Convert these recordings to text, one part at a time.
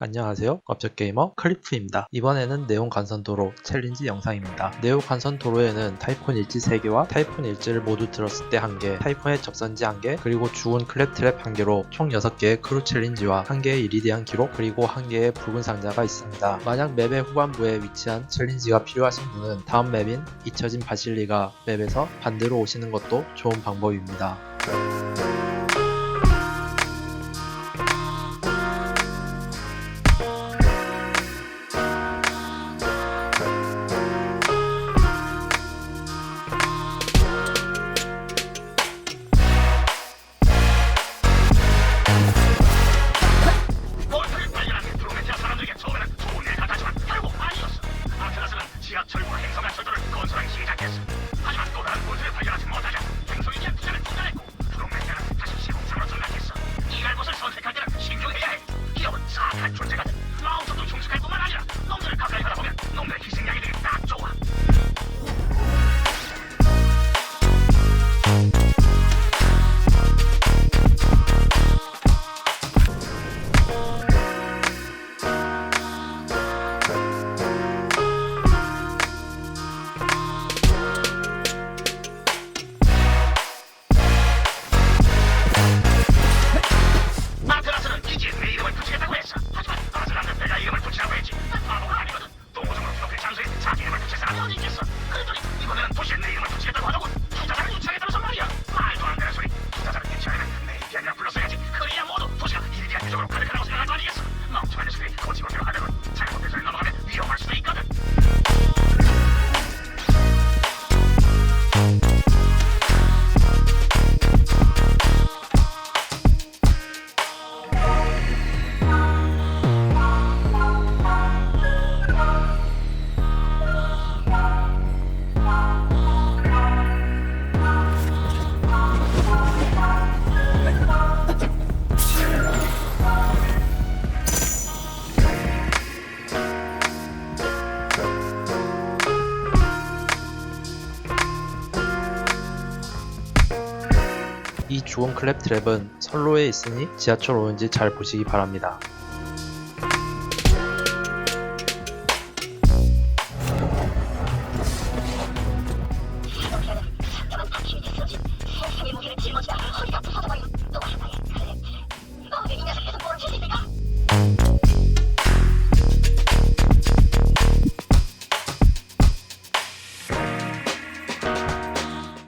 안녕하세요. 업적게이머 클리프입니다. 이번에는 네온 간선도로 챌린지 영상입니다. 네온 간선도로에는 타이폰 일지 3개와 타이폰 일지를 모두 들었을 때 1개, 타이폰의 접선지 1개, 그리고 죽은 클랩트랩 1개로 총 6개의 크루 챌린지와 1개의 이리디안 기록, 그리고 1개의 붉은 상자가 있습니다. 만약 맵의 후반부에 위치한 챌린지가 필요하신 분은 다음 맵인 잊혀진 바실리가 맵에서 반대로 오시는 것도 좋은 방법입니다. 존재거 I don't know. 이 주원 클랩 트랩은 선로에 있으니 지하철 오는지 잘 보시기 바랍니다.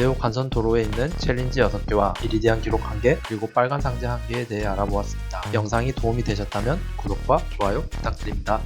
네오 간선 도로에 있는 챌린지 6개와 이리디안 기록 1개 그리고 빨간 상자 1개에 대해 알아보았습니다. 영상이 도움이 되셨다면 구독과 좋아요 부탁드립니다.